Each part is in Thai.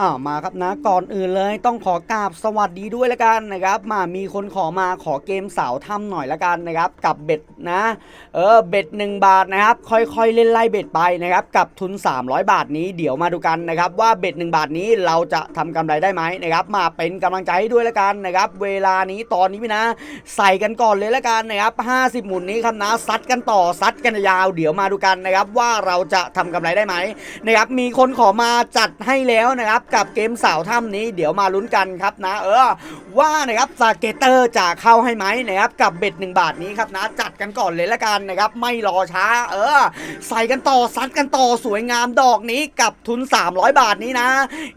อ่ามาครับนะก่อนอื่นเลยต้องขอกราบสวัสดีด้วยละกันนะครับ มามีคนขอมาขอเกมสาวถ้ำหน่อยละกันนะครับ กับเบ็ดนะเออเบ็ด1บาทนะครับ ค่อยๆเล่นไล่เบ็ดไปนะครับกับทุน 300 บาทนี้เดี๋ยวมาดูกันนะครับ ว่าเบ็ด1บาทนี้เราจะทำกำไรได้ไหมนะครับ มาเป็นกำลังใจให้ด้วยละกันนะครับ เวลานี้ตอนนี้พี่นะ ใส่กันก่อนเลยละกันนะครับ50 หมุนนี้ครับนะซัดกันต่อซัดกันยาว เดี๋ยวมาดูกันนะครับ ว่าเราจะทำกำไรได้ไหมนะครับมีคนขอมาจัดให้แล้วนะครับกับเกมสาวถ้ำนี้เดี๋ยวมาลุ้นกันครับนะ เออ ว่านะครับสเกเตอร์จะเข้าให้ไหมนะครับกับเบ็ดหนึ่งบาทนี้ครับนะ จัดกันก่อนเลยละกันนะครับ ไม่รอช้า เออ ใส่กันต่อซัดกันต่อสวยงามดอกนี้กับทุน 300 บาทนี้นะ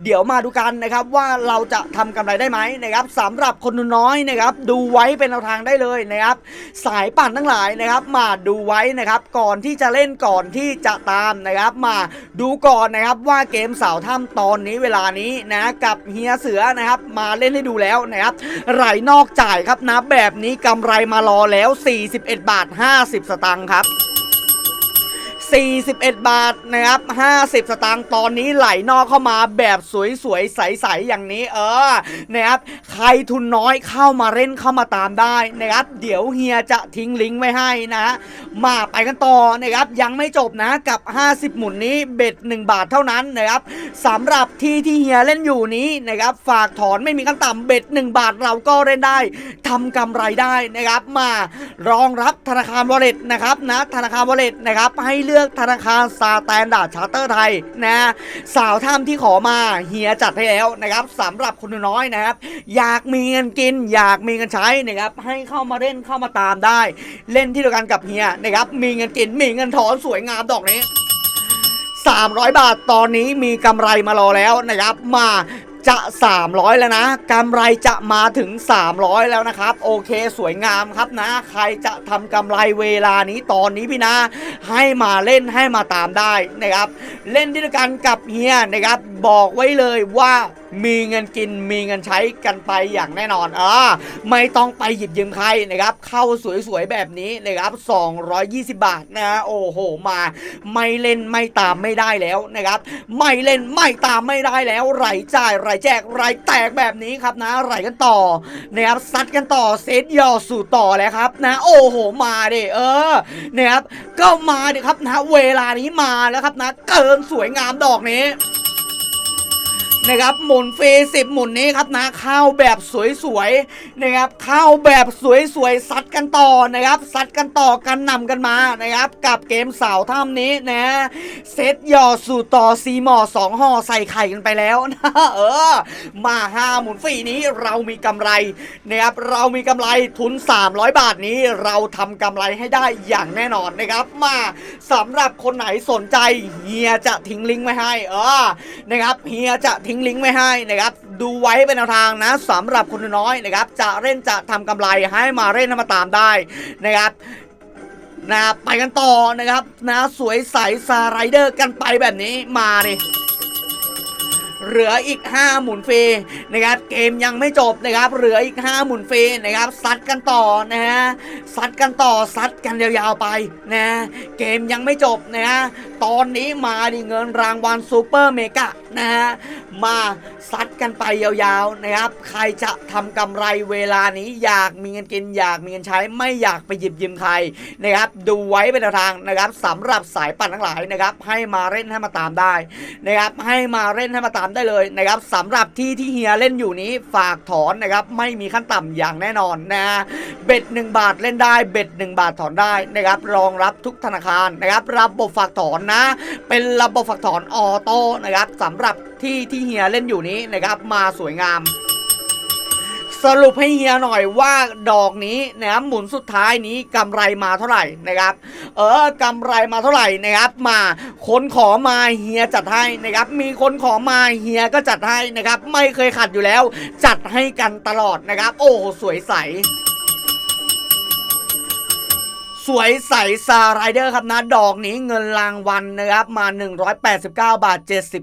เดี๋ยวมาดูกันนะครับว่าเราจะทำกำไรได้ไหมนะครับสำหรับคนน้อยนะครับ ดูไว้เป็นแนวทางได้เลยนะครับ สายปั่นทั้งหลายนะครับ มาดูไว้นะครับ ก่อนที่จะเล่นก่อนที่จะตามนะครับ มาดูก่อนนะครับว่าเกมสาวถ้ำตอนนี้เวลานี้นะกับเฮียเสือนะครับมาเล่นให้ดูแล้วนะครับไหลนอกจ่ายครับนะแบบนี้กำไรมารอแล้ว 41 บาท 50 สตางค์ครับ41 บาทนะครับ 50 สตางค์ตอนนี้ไหลนอกเข้ามาแบบสวยๆ ใสๆ อย่างนี้เออนะครับ ใครทุนน้อยเข้ามาเล่นเข้ามาตามได้นะครับ เดี๋ยวเฮียจะทิ้งลิงก์ไว้ให้นะมาไปกันต่อนะครับยังไม่จบนะกับ 50 หมุนนี้เบ็ด 1 บาทเท่านั้นนะครับสำหรับที่ที่เฮียเล่นอยู่นี้นะครับฝากถอนไม่มีขั้นต่ำเบ็ด 1 บาทเราก็เล่นได้ทำกำไรได้นะครับ มารองรับธนาคารวอลเล็ตนะครับนะธนาคารวอลเล็ตนะครับให้เลือกธนาคารสแตนดาร์ดชาร์เตอร์ไทยนะสาวถ้ำที่ขอมาเฮียจัดให้แล้วนะครับสำหรับคนน้อยนะครับอยาากมีเงินกิน อยากมีเงินใช้นะครับให้เข้ามาเล่นเข้ามาตามได้ เล่นที่เดียวกันกับเฮียนะครับมีเงินกินมีเงินถอนสวยงามดอกนี้ 300 บาทตอนนี้มีกำไรมารอแล้วนะครับมาจะ 300 แล้วนะกำไรจะมาถึง 300 แล้วนะครับ โอเคสวยงามครับนะ ใครจะทำกำไรเวลานี้ตอนนี้พี่นะ ให้มาเล่นให้มาตามได้นะครับ เล่นที่เดียวกันกับเฮียนะครับ บอกไว้เลยว่า มีเงินกินมีเงินใช้กันไปอย่างแน่นอนอ่าไม่ต้องไปหยิบยืมใครนะครับเข้าสวยๆแบบนี้นะครับ 220 บาทนะฮะโอ้โหมา ไม่เล่นไม่ตามไม่ได้แล้วนะครับไม่เล่นไม่ตามไม่ได้แล้วไหลจ่ายไหลแจกไหลแตกแบบนี้ครับนะไหลกันต่อนะครับซัดกันต่อเซตยอสู่ต่อแล้วครับนะโอ้โหมาดิเออนะครับก็มาดิครับนะเวลานี้มาแล้วครับนะเกินสวยงามดอกนี้ นะครับหมุนฟรีสิบหมุนนี้ครับนะเข้าแบบสวยๆนะครับเข้าแบบสวยๆซัดกันต่อนะครับซัดกันต่อกันนำกันมานะครับกับเกมสาวถ้ำนี้นะเซตหยอดสู่ต่อซีหมอสองห่อใส่ไข่กันไปแล้วนะเออมาห้าหมุนฟรีนี้เรามีกำไรนะครับเรามีกำไรทุน 300 บาทนี้เราทำกำไรให้ได้อย่างแน่นอนนะครับมาสำหรับคนไหนสนใจเฮียจะทิ้งลิงก์ไว้ให้เออนะครับเฮียจะทิ้งลิงก์ไว้ให้นะครับ ดูไว้เป็นแนวทางนะสำหรับคนน้อยนะครับ จะเล่นจะทำกำไรให้มาเล่นให้มาตามได้นะครับนะไปกันต่อนะครับนะสวยใสซาไรเดอร์กันไปแบบนี้มาดิ เหลืออีก 5 หมุนฟรีนะครับเกมยังไม่จบนะครับเหลืออีก 5 หมุนฟรีนะครับซัดกันต่อนะฮะซัดกันต่อซัดกันยาวๆไปนะเกมยังไม่จบนะฮะตอนนี้มาดิเงินรางวัลซูเปอร์เมกะนะฮะมาซัดกันไปยาวๆนะครับใครจะทำกำไรเวลานี้อยากมีเงินกินอยากมีเงินใช้ไม่อยากไปหยิบยืมใครนะครับดูไว้เป็นแนวทางนะครับสำหรับสายปั่นทั้งหลายนะครับให้มาเล่นให้มาตามได้นะครับให้มาเล่นให้มาตามได้เลยนะครับสำหรับที่ที่เฮียเล่นอยู่นี้ฝากถอนนะครับไม่มีขั้นต่ำอย่างแน่นอนนะเบ็ด1บาทเล่นได้เบ็ด1บาทถอนได้นะครับรองรับทุกธนาคารนะครับระบบฝากถอนนะ เป็นระบบฝากถอนออโต้นะครับสำหรับที่ที่เฮียเล่นอยู่นี้นะครับมาสวยงาม สรุปให้เฮียหน่อยว่าดอกนี้นะครับหมุนสุดท้ายนี้กำไรมาเท่าไหร่นะครับ เออกำไรมาเท่าไหร่นะครับ มาคนขอมาเฮียจัดให้นะครับ มีคนขอมาเฮียก็จัดให้นะครับ ไม่เคยขัดอยู่แล้ว จัดให้กันตลอดนะครับ โอ้สวยใสสวยใสซาไรเดอร์ครับนะดอกนี้เงินรางวัลนะครับมา 189 บาท 70